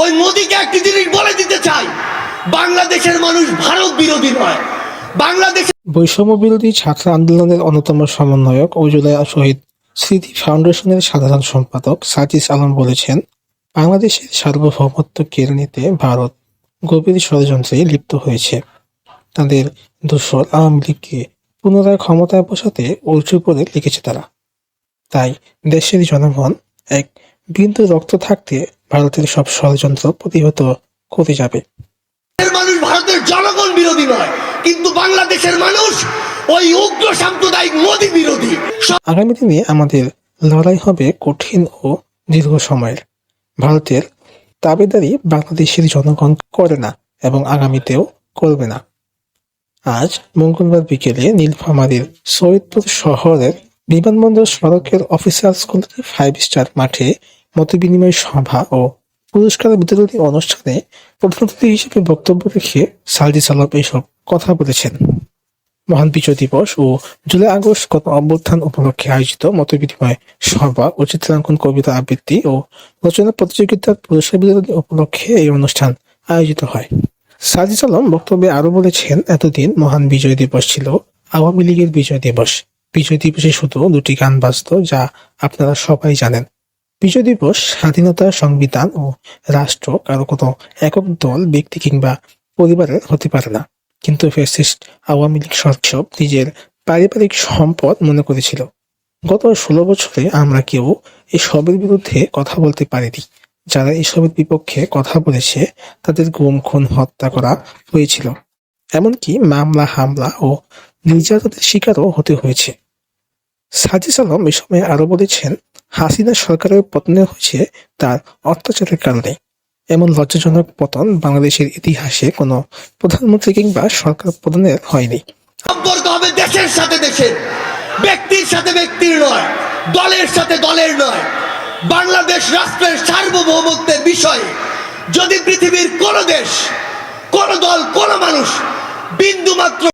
ওই মোদিকে একটি জিনিস বলে দিতে চাই, বাংলাদেশের মানুষ ভারত বিরোধী নয়। বাংলাদেশ বৈষম্য বিরোধী ছাত্র আন্দোলনের অন্যতম সমন্বয়ক জুলাই শহীদ স্মৃতি ফাউন্ডেশনের সাধারণ সম্পাদক সাজিস আলম বলেছেন, বাংলাদেশের সার্বভৌমত্ব কেড়ে নিতে ভারত গভীর ষড়যন্ত্রে লিপ্ত হয়েছে। তাদের দোসর আওয়ামী লীগকে পুনরায় ক্ষমতায় বসাতে উঁচু করে লিখেছে তারা। তাই দেশের জনগণ এক বিন্দু রক্ত থাকতে ভারতের সব ষড়যন্ত্র প্রতিহত করে যাবে। মানুষ ভারতের জনগণ বিরোধী নয় কিন্তু বাংলাদেশের মানুষ ওই উগ্র সাম্প্রদায়িক মোদি বিরোধী। আগামী দিনে আমাদের লড়াই হবে কঠিন ও দীর্ঘ সময়ের। ভারতের দাবিদারি বাংলাদেশের জনগণ করে না এবং আগামীতেও করবে না। আজ মঙ্গলবার বিকেলে নীলফামারীর সৈয়দপুর শহরের বিমানবন্দর সড়কের অফিসার্স কলোনি ফাইভ স্টার মাঠে মতবিনিময় সভা ও পুরস্কার বিতরণী অনুষ্ঠানে প্রধান অতিথি হিসেবে বক্তব্য রেখে সালদি সালাম এইসব কথা বলেছেন। মহান বিজয় দিবস ও জুলাই আগস্ট গত অভ্যুত্থান উপলক্ষে আয়োজিত মতবিনিময় সভা ও চিত্রাঙ্কন কবিতা আবৃত্তি ও রচনা প্রতিযোগিতার পুরস্কার বিতরণী উপলক্ষে এই অনুষ্ঠান আয়োজিত হয়। সাজিদ আলম বক্তব্যে আরও বলেছেন, এতদিন মহান বিজয় দিবস ছিল, আওয়ামী লীগের বিজয় দিবস। বিজয় দিবসে শুধু দুটি গান বাজত যা আপনারা সবাই জানেন। বিজয় দিবস, স্বাধীনতা সংবিধান ও রাষ্ট্র কারও কোনো একক দল, ব্যক্তি কিংবা পরিবারের হতে পারে না। কিন্তু ফ্যাসিস্ট আওয়ামী লীগ সব নিজের পারিবারিক সম্পদ মনে করেছিল। গত ষোলো বছরে আমরা কেউ এসবের বিরুদ্ধে কথা বলতে পারিনি। যারা এসবের বিপক্ষে কথা বলেছে, তাদের গুম, খুন, হত্যা করা হয়েছিল। এমনকি মামলা, হামলা ও নির্যাতনের শিকারও হতে হয়েছে। সাজিস আলম এ সময় আরও বলেছেন হাসিনা সরকারের পতনে হয়েছে তার অত্যাচারের কারণে। এমন লজ্জাজনক পতন বাংলাদেশের ইতিহাসে কোনো প্রধানমন্ত্রী কিংবা সরকার প্রধানের হয়নি। সম্পর্ক হবে দেশের সাথে দেশের, ব্যক্তির সাথে ব্যক্তির নয়, দলের সাথে দলের নয়। বাংলাদেশ রাষ্ট্রের সার্বভৌমত্বের বিষয়ে যদি পৃথিবীর কোন দেশ, কোন দল, কোন মানুষ বিন্দু মাত্র